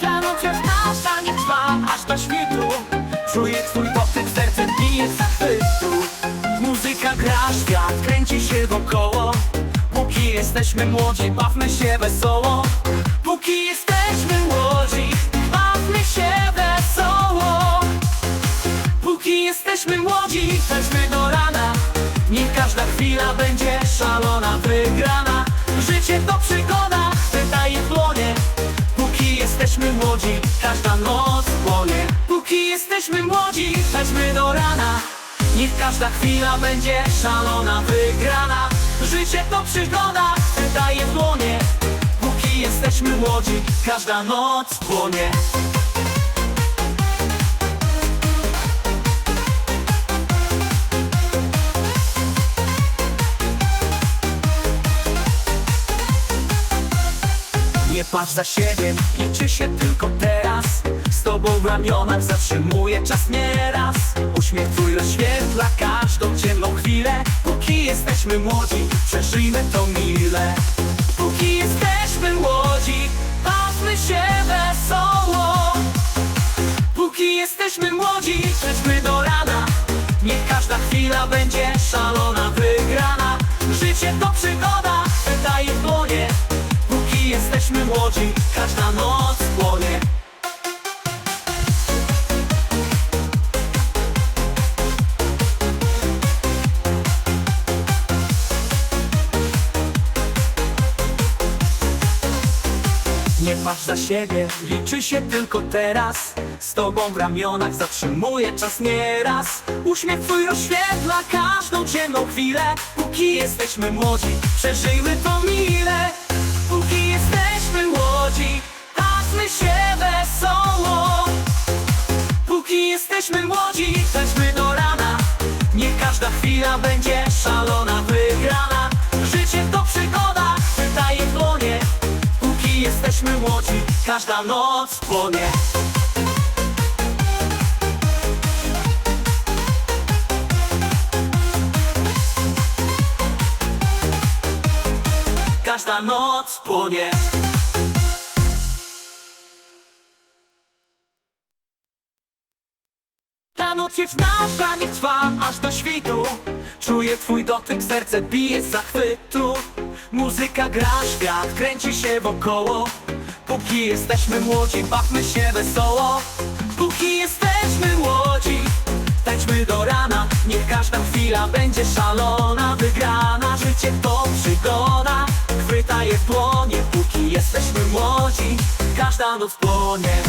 Ta noc jest nasza, nie trwa aż do świtu. Czuję twój dotyk, serce bije z zachwytu. Muzyka gra, świat kręci się wokoło. Póki jesteśmy młodzi, bawmy się wesoło. Póki jesteśmy młodzi, bawmy się wesoło. Póki jesteśmy młodzi, tańczmy do rana. Niech każda chwila będzie młodzi, każda noc płonie. Póki jesteśmy młodzi, tańczmy do rana. Niech każda chwila będzie szalona, wygrana. Życie to przygoda, wydaje w dłonie. Póki jesteśmy młodzi, każda noc płonie patrz za siebie, liczy się tylko teraz. Z tobą w ramionach zatrzymuje czas nieraz. Uśmiech twój rozświetla każdą ciemną chwilę. Póki jesteśmy młodzi, przeżyjmy to mile. Póki jesteśmy młodzi, bawmy się wesoło. Póki jesteśmy młodzi, przejdźmy do rana. Niech każda chwila będzie szalona, każda noc płonie. Nie patrz za siebie, liczy się tylko teraz. Z tobą w ramionach zatrzymuje czas nieraz. Uśmiech twój rozświetla każdą ciemną chwilę. Póki jesteśmy młodzi, przeżyjmy jesteśmy młodzi, tańczmy do rana. Niech każda chwila będzie szalona, wygrana. Życie to przygoda, wydaje dłonie. Póki jesteśmy młodzi, każda noc płonie. Każda noc płonie Ta noc jest nasza, niech trwa aż do świtu. Czuję twój dotyk, serce bije z zachwytu. Muzyka gra, świat kręci się wokoło. Póki jesteśmy młodzi, bawmy się wesoło. Póki jesteśmy młodzi, tańczmy do rana. Niech każda chwila będzie szalona, wygrana. Życie to przygoda, chwyta w dłonie. Póki jesteśmy młodzi, każda noc płonie